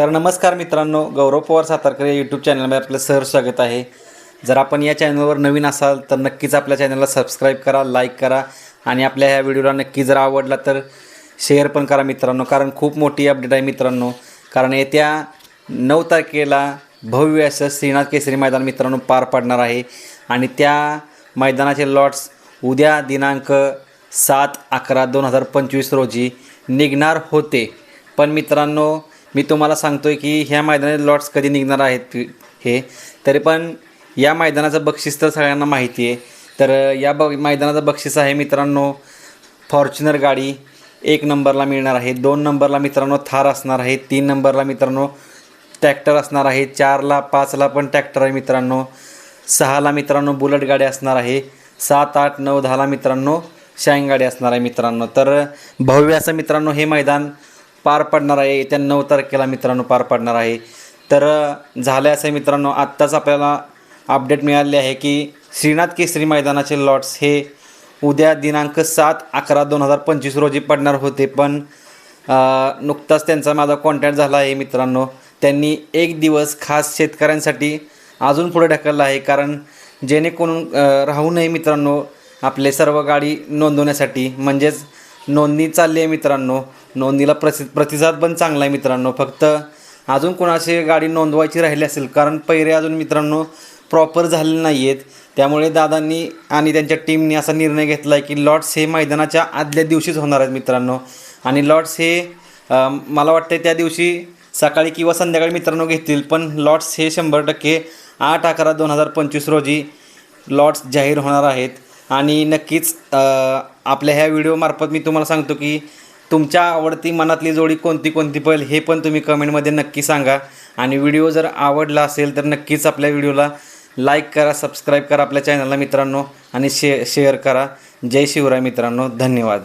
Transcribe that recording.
तर नमस्कार मित्रांनो गौरव पवार सातारकर या यूट्यूब चॅनलमध्ये आपलं सहर स्वागत आहे. जर आपण या चॅनलवर नवीन असाल तर नक्कीच आपल्या चॅनलला सबस्क्राईब करा लाईक करा आणि आपल्या ह्या व्हिडिओला नक्की जर आवडला तर शेअर पण करा मित्रांनो कारण खूप मोठी अपडेट आहे मित्रांनो. कारण येत्या नऊ तारखेला भव्य असं श्रीनाथ केसरी मैदान मित्रांनो पार पडणार आहे. आणि त्या मैदानाचे लॉट्स उद्या दिनांक सात अकरा दोन हजार पंचवीस रोजी निघणार होते. पण मित्रांनो मी तुम्हाला सांगतोय की ह्या मैदानाचे लॉट्स कधी निघणार आहेत हे. तरी पण या मैदानाचं बक्षीस तर सगळ्यांना माहिती आहे. तर या ब मैदानाचं बक्षीस आहे मित्रांनो फॉर्च्युनर गाडी एक नंबरला मिळणार आहे दोन नंबरला मित्रांनो थार असणार आहे तीन नंबरला मित्रांनो ट्रॅक्टर असणार आहे चारला पाचला पण ट्रॅक्टर आहे मित्रांनो सहाला मित्रांनो बुलट गाडी असणार आहे सात आठ नऊ दहाला मित्रांनो शाईन गाडी असणार आहे मित्रांनो. तर भव्य असं मित्रांनो हे मैदान पार पडणार आहे. येत्या नऊ तारखेला मित्रांनो पार पडणार आहे. तर झालं असं मित्रांनो आत्ताच आपल्याला अपडेट मिळाले आहे की श्रीनाथ केसरी मैदानाचे लॉट्स हे उद्या दिनांक सात अकरा दोन हजार पंचवीस रोजी पडणार होते. पण नुकताच त्यांचा माझा कॉन्टॅक्ट झाला आहे मित्रांनो. त्यांनी एक दिवस खास शेतकऱ्यांसाठी अजून पुढे ढकलला आहे. कारण जेणेकरून राहू नये मित्रांनो आपले सर्व गाडी नोंदवण्यासाठी. म्हणजेच नोंदणी चालली आहे मित्रांनो. नोंदणीला प्रसि प्रतिसाद पण चांगला आहे मित्रांनो. फक्त अजून कोणाशी गाडी नोंदवायची राहिली असेल कारण पैरे अजून मित्रांनो प्रॉपर झालेले नाही आहेत त्यामुळे दादांनी आणि त्यांच्या टीमनी असा निर्णय घेतला आहे की लॉट्स हे मैदानाच्या आदल्या दिवशीच होणार आहेत मित्रांनो. आणि लॉट्स हे मला वाटते त्या दिवशी सकाळी किंवा संध्याकाळी मित्रांनो घेतील पण लॉट्स हे शंभर टक्के आठ अकरा दोन हजार पंचवीस रोजी लॉट्स जाहीर होणार आहेत. आणि नक्कीच आपल्या ह्या व्हिडिओमार्फत मी तुम्हाला सांगतो की तुमच्या आवडती मनातली जोडी कोणती कोणती पळेल हे पण तुम्ही कमेंटमध्ये नक्की सांगा. आणि व्हिडिओ जर आवडला असेल तर नक्कीच आपल्या व्हिडिओला लाईक करा सबस्क्राईब करा आपल्या चॅनलला मित्रांनो. आणि शे शेअर करा. जय शिवराय मित्रांनो. धन्यवाद.